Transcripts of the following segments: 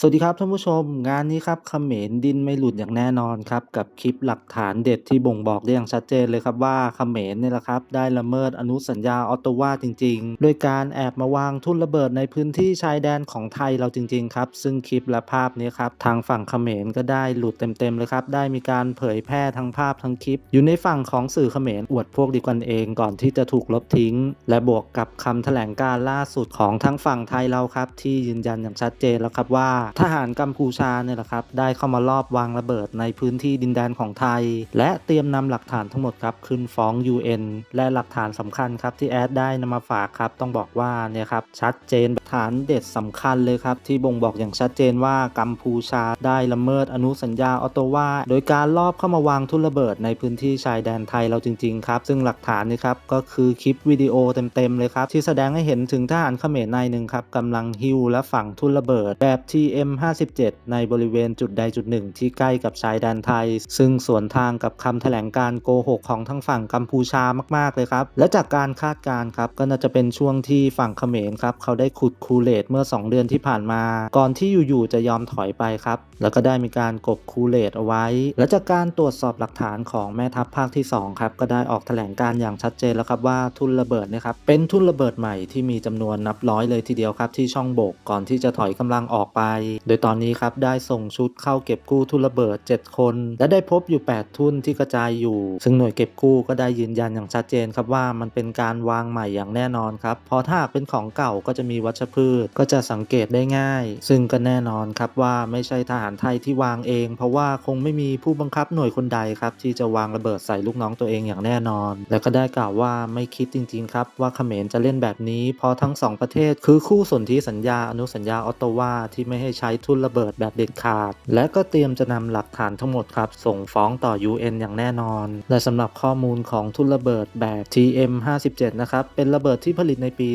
สวัสดีครับท่านผู้ชม งานนี้ครับเขมรดินไม่หลุดอย่างแน่นอนครับ กับคลิปหลักฐานเด็ดที่บ่งบอกได้อย่างชัดเจนเลยครับว่าเขมรเนี่ยแหละครับ ได้ละเมิดอนุสัญญาออตตวาจริง ๆ โดยการแอบมาวางทุ่นระเบิดในพื้นที่ชายแดนของไทยเราจริง ๆ ครับ ซึ่งคลิปและภาพนี้ครับ ทางฝั่งเขมรก็ได้หลุดเต็มๆเลยครับ ได้มีการเผยแพร่ทั้งภาพทั้งคลิป อยู่ในฝั่งของสื่อเขมรอวดพวกดีกันเองก่อนที่จะถูกลบทิ้ง และบวกกับคำแถลงการล่าสุดของทั้งฝั่งไทยเราครับ ที่ยืนยันอย่างชัดเจนแล้วครับว่าทหารกัมพูชาเนี่ยแหละครับได้เข้ามารอบวางระเบิดในพื้นที่ดินแดนของไทย และเตรียมนำหลักฐานทั้งหมดครับขึ้นฟ้อง UN และหลักฐานสำคัญครับที่แอดได้นำมาฝากครับต้องบอกว่าเนี่ยครับชัดเจนฐานเด็ดสำคัญเลยครับที่บ่งบอกอย่างชัดเจนว่ากัมพูชาได้ละเมิดอนุสัญญาออตโตวาโดยการลอบเข้ามาวางทุ่นระเบิดในพื้นที่ชายแดนไทยเราจริงๆครับซึ่งหลักฐานนี่ครับก็คือคลิปวิดีโอเต็มๆเลยครับที่แสดงให้เห็นถึงทหารเขมรนายหนึ่งครับกำลังฮิวและฝังทุ่นระเบิดแบบที่ TM57 ในบริเวณจุดใดจุดหนึ่งที่ใกล้กับชายแดนไทย ซึ่งสวนทางกับคำแถลงการโกหกของทั้งฝั่งกัมพูชามาก ๆ เลยครับ และจากการคาดการณ์ครับก็น่าจะเป็นช่วงที่ฝั่งเขมรครับเขาได้ขุดคูเลตเมื่อ 2 เดือนที่ผ่านมา ก่อนที่อยู่ ๆ จะยอมถอยไปครับ แล้วก็ได้มีการกบคูเลตเอาไว้ และจากการตรวจสอบหลักฐานของแม่ทัพภาคที่2ครับก็ได้ออกแถลงการอย่างชัดเจนแล้วครับว่าทุนระเบิดนะครับเป็นทุนระเบิดใหม่ที่มีจำนวนนับร้อยเลยทีเดียวครับที่ช่องโบกก่อนที่จะถอยกำลังออกไปโดยตอนนี้ครับได้ส่งชุดเข้าเก็บกู้ทุนระเบิด 7 คน และได้พบอยู่ 8 ทุนที่กระจายอยู่ ซึ่งหน่วยเก็บกู้ก็ได้ยืนยันอย่างชัดเจนครับว่ามันเป็นการวางใหม่อย่างแน่นอนครับเพราะถ้าเป็นของเก่าก็จะมีวัชพืชก็จะสังเกตได้ง่าย ซึ่งก็แน่นอนครับว่าไม่ใช่ทหารไทยที่วางเอง เพราะว่าคงไม่มีผู้บังคับหน่วยคนใดครับที่จะวางระเบิดใส่ลูกน้องตัวเองอย่างแน่นอน และก็ได้กล่าวว่าไม่คิดจริง ๆ ครับ ว่าเขมรจะเล่นแบบนี้เพราะทั้งสองประเทศ คือคู่สนธิสัญญาอนุสัญญาออตโตวาที่ไม่ให้ใช้ทุนระเบิดแบบเด็ดขาด และก็เตรียมจะนำหลักฐานทั้งหมดครับ ส่งฟ้องต่อ UN อย่างแน่นอน และสำหรับข้อมูลของทุนระเบิดแบบ TM57 นะครับเป็นระเบิดที่ผลิตในปี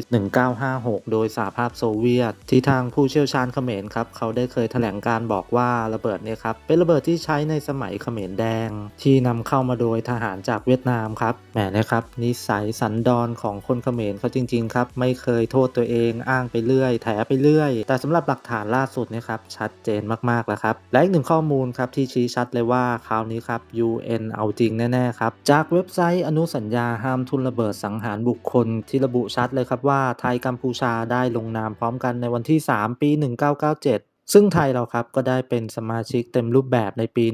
1956 โดยสหภาพโซเวียต ที่ทางผู้เชี่ยวชาญเขมรครับเขาได้เคยแถลงการบอกว่าระเบิดเนี่ยครับเป็นระเบิดที่ใช้ในสมัยเขมรแดง ที่นำเข้ามาโดยทหารจากเวียดนามครับแหมนะครับนิสัยสันดอนของคนเขมรเขาจริงๆครับไม่เคยโทษตัวเองอ้างไปเรื่อยแถไปเรื่อย แต่สำหรับหลักฐานล่าสุดนี่ครับชัดเจนมากๆแล้วครับ และอีกหนึ่งข้อมูลครับที่ชี้ชัดเลยว่าคราวนี้ครับ UN เอาจริงแน่ๆครับ จากเว็บไซต์อนุสัญญาห้ามทุนระเบิดสังหารบุคคลที่ระบุชัดเลยครับว่าไทยกัมพูชาได้ลงนามพร้อมกันในวันที่ 3 ปี 1997 ซึ่งไทยเราครับก็ได้เป็นสมาชิกเต็มรูปแบบในปี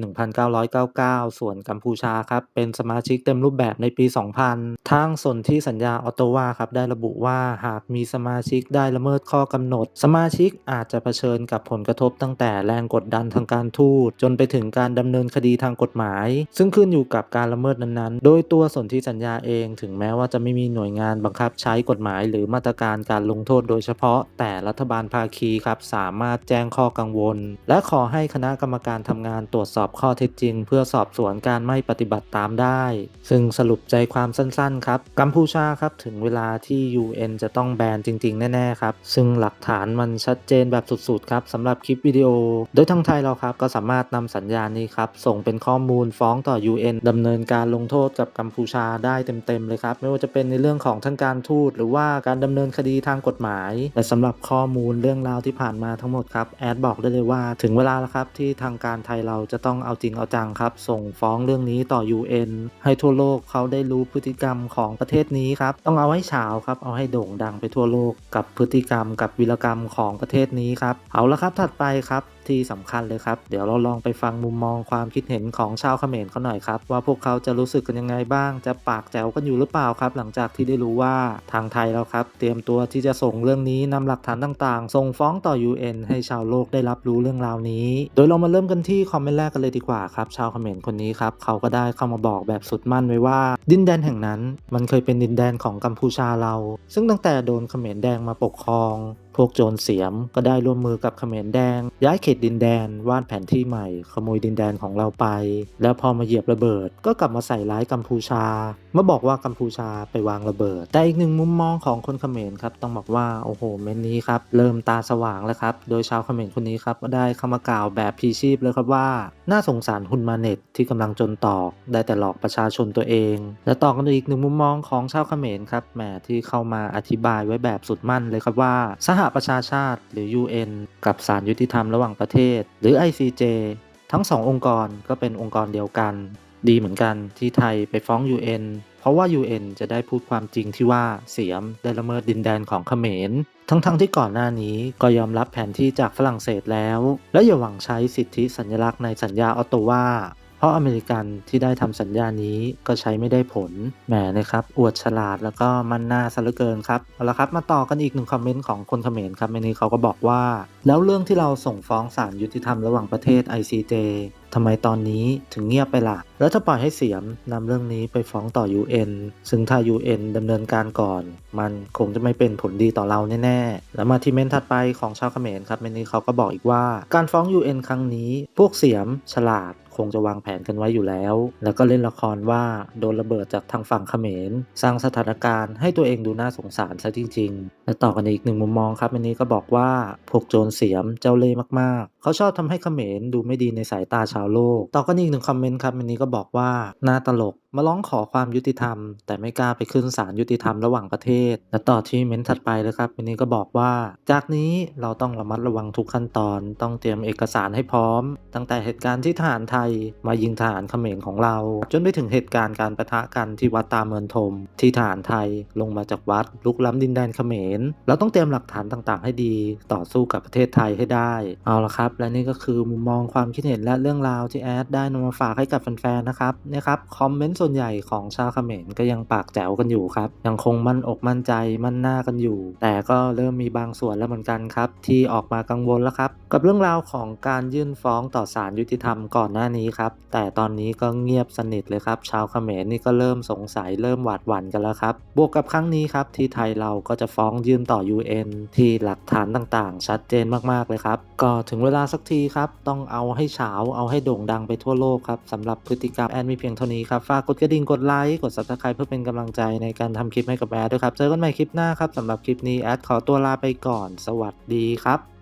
1999 ส่วนกัมพูชาครับเป็นสมาชิกเต็มรูปแบบในปี 2000 ทางสนที่สัญญาออตโตวาครับได้ระบุว่าหากมีสมาชิกได้ละเมิดข้อกำหนด สมาชิกอาจจะเผชิญกับผลกระทบตั้งแต่แรงกดดันทางการทูตจนไปถึงการดำเนินคดีทางกฎหมาย ซึ่งขึ้นอยู่กับการละเมิดนั้นๆ โดยตัวสนธิสัญญาเองถึงแม้ว่าจะไม่มีหน่วยงานบังคับใช้กฎหมาย หรือมาตรการการลงโทษโดยเฉพาะ แต่รัฐบาลภาคีครับสามารถแจ้งข้อกังวล และขอให้คณะกรรมการทำงานตรวจสอบข้อเท็จจริง เพื่อสอบสวนการไม่ปฏิบัติตามได้ ซึ่งสรุปใจความสั้นๆครับ กัมพูชาครับถึงเวลาที่ UN จะต้องแบนจริง ๆ แน่ๆครับ ซึ่งหลักฐานมันชัดเจนแบบสุดๆครับสำหรับคลิปวิดีโอ โดยทางไทยเราครับก็สามารถนำสัญญาณนี้ครับส่งเป็นข้อมูลฟ้องต่อ UN ดำเนินการลงโทษกับกัมพูชาได้เต็มๆเลยครับไม่ว่าจะเป็นในเรื่องของทางการทูตหรือว่าการดำเนินคดีทางกฎหมายและสำหรับข้อมูลเรื่องราวที่ผ่านมาทั้งหมดครับแอดบอกได้เลยว่า ถึงเวลาแล้วครับที่ทางการไทยเราจะต้องเอาจริงเอาจังครับ ส่งฟ้องเรื่องนี้ต่อ UN ให้ทั่วโลกเขาได้รู้พฤติกรรมของประเทศนี้ครับ ต้องเอาให้เฉาครับ เอาให้โด่งดังไปทั่วโลกกับพฤติกรรมกับวิรกรรมของประเทศนี้ครับ เอาละครับถัดไปครับ ที่สำคัญเลยครับ เดี๋ยวเราลองไปฟังมุมมองความคิดเห็นของชาวเขมรเขาหน่อยครับ ว่าพวกเขาจะรู้สึกกันยังไงบ้าง จะปากแจวกันอยู่หรือเปล่าครับ หลังจากที่ได้รู้ว่าทางไทยเราครับ เตรียมตัวที่จะส่งเรื่องนี้นำหลักฐานต่างๆ ส่งฟ้องต่อ UN ให้ชาวโลกได้รับรู้เรื่องราวนี้ โดยเรามาเริ่มกันที่คอมเมนต์แรกกันเลยดีกว่าครับชาวเขมรคนนี้ครับเขาก็ได้เข้ามาบอกแบบสุดมั่นไว้ว่า ดินแดนแห่งนั้น มันเคยเป็นดินแดนของกัมพูชาเรา ซึ่งตั้งแต่โดนเขมรแดงมาปกครอง พวกโจรเสียมก็ได้ร่วมมือกับเขมรแดง ย้ายเขตดินแดนวาดแผนที่ใหม่ ขโมยดินแดนของเราไป แล้วพอมาเหยียบระเบิด ก็กลับมาใส่ร้ายกัมพูชาเมื่อบอกว่ากัมพูชาไปวางระเบิด แต่อีกหนึ่งมุมมองของคนเขมรครับต้องบอกว่าโอ้โหเมนนี้ครับเริ่มตาสว่างแล้วครับโดยชาวเขมรคนนี้ครับก็ได้เข้ามากล่าวแบบพีชีพเลยครับว่า น่าสงสารฮุนมาเน็ตที่กำลังจนตอก ได้แต่หลอกประชาชนตัวเอง และต่อกันอีกหนึ่งมุมมองของชาวเขมรครับแหมที่เข้ามาอธิบายไว้แบบสุดมั่นเลยครับว่าสหประชาชาติหรือ UN กับศาลยุติธรรมระหว่างประเทศ หรือ ICJ ทั้งสององค์กรก็เป็นองค์กรเดียวกัน ดีเหมือนกันที่ไทยไปฟ้อง UN เพราะว่า UN จะได้พูดความจริงที่ว่าเสียมได้ละเมิดดินแดนของเขมร ทั้งๆทที่ก่อนหน้านี้ก็ยอมรับแผนที่จากฝรั่งเศสแล้ว และอย่าหวังใช้สิทธิสัญลักษณ์ในสัญญาออตโตวา เพราะอเมริกันที่ได้ทำสัญญานี้ก็ใช้ไม่ได้ผล แหมนะครับ อวดฉลาดแล้วก็มันหน้าซะเหลือเกินครับ เอาละครับ มาต่อกันอีกหนึ่งคอมเมนต์ของคนเขมรครับในนี้เขาก็บอกว่า แล้วเรื่องที่เราส่งฟ้องศาลยุติธรรมระหว่างประเทศ ICJ ทำไมตอนนี้ถึงเงียบไปล่ะ แล้วถ้าปล่อยให้เสียมนำเรื่องนี้ไปฟ้องต่อ UN ซึ่งถ้า UN ดำเนินการก่อน มันคงจะไม่เป็นผลดีต่อเราแน่ๆ แล้วมาที่เมนต์ถัดไปของชาวเขมรครับเมนนี้เขาก็บอกอีกว่า การฟ้อง UN ครั้งนี้ พวกเสียมฉลาด คงจะวางแผนกันไว้อยู่แล้ว แล้วก็เล่นละครว่าโดนระเบิดจากทางฝั่งเขมร สร้างสถานการณ์ให้ตัวเองดูน่าสงสารซะจริง ๆ และต่อกันอีกหนึ่งมุมมองครับอันนี้ก็บอกว่าพวกโจรเสียมเจ้าเล่ห์มากๆ เขาชอบทำให้เขมรดูไม่ดีในสายตาชาวโลก ต่อกันอีกหนึ่งคอมเมนต์ครับอันนี้ก็บอกว่าน่าตลก มาร้องขอความยุติธรรม แต่ไม่กล้าไปขึ้นศาลยุติธรรมระหว่างประเทศ และต่อที่เมนต์ถัดไปเลยครับอันนี้ก็บอกว่า จากนี้เราต้องระมัดระวังทุกขั้นตอน ต้องเตรียมเอกสารให้พร้อม ตั้งแต่เหตุการณ์ที่ทหารไทย มายิงทหารเขมรของเรา จนไปถึงเหตุการณ์การประทะกันที่วัดตาเมือนทม ที่ทหารไทยลงมาจากวัดลุกล้ำดินแดนเขมร เราต้องเตรียมหลักฐานต่างๆ ให้ดีต่อสู้กับประเทศไทยให้ได้ เอาละครับ และนี่ก็คือมุมมองความคิดเห็นและเรื่องราวที่แอดได้นำมาฝากให้กับแฟนๆนะครับนี่ยครับคอมเมนต์ส่วนใหญ่ของชาวเขมรก็ยังปากแจ๋วกันอยู่ครับ ยังคงมั่นอกมั่นใจมั่นหน้ากันอยู่ แต่ก็เริ่มมีบางส่วนแล้วเหมือนกันครับ ที่ออกมากังวลแล้วครับ กับเรื่องราวของการยื่นฟ้องต่อศาลยุติธรรมก่อนหน้านี้ครับ แต่ตอนนี้ก็เงียบสนิทเลยครับ ชาวเขมรนี่ก็เริ่มสงสัยเริ่มหวาดหวั่นกันแล้วครับ บวกกับครั้งนี้ครับที่ไทยเราก็จะฟ้องยื่นต่อ UN ที่หลักฐานต่างๆ ชัดเจนมากๆเลยครับ ก็ถึงเวลาสักทีครับ ต้องเอาให้เฉาเอาให้โด่งดังไปทั่วโลกครับสำหรับพฤติกรรมแอดมีเพียงเท่านี้ครับฝากกดกระดิ่งกดไลค์กด subscribe เพื่อเป็นกำลังใจในการทำคลิปให้กับแอดด้วยครับ เจอกันใหม่คลิปหน้าครับสำหรับคลิปนี้แอดขอตัวลาไปก่อน สวัสดีครับ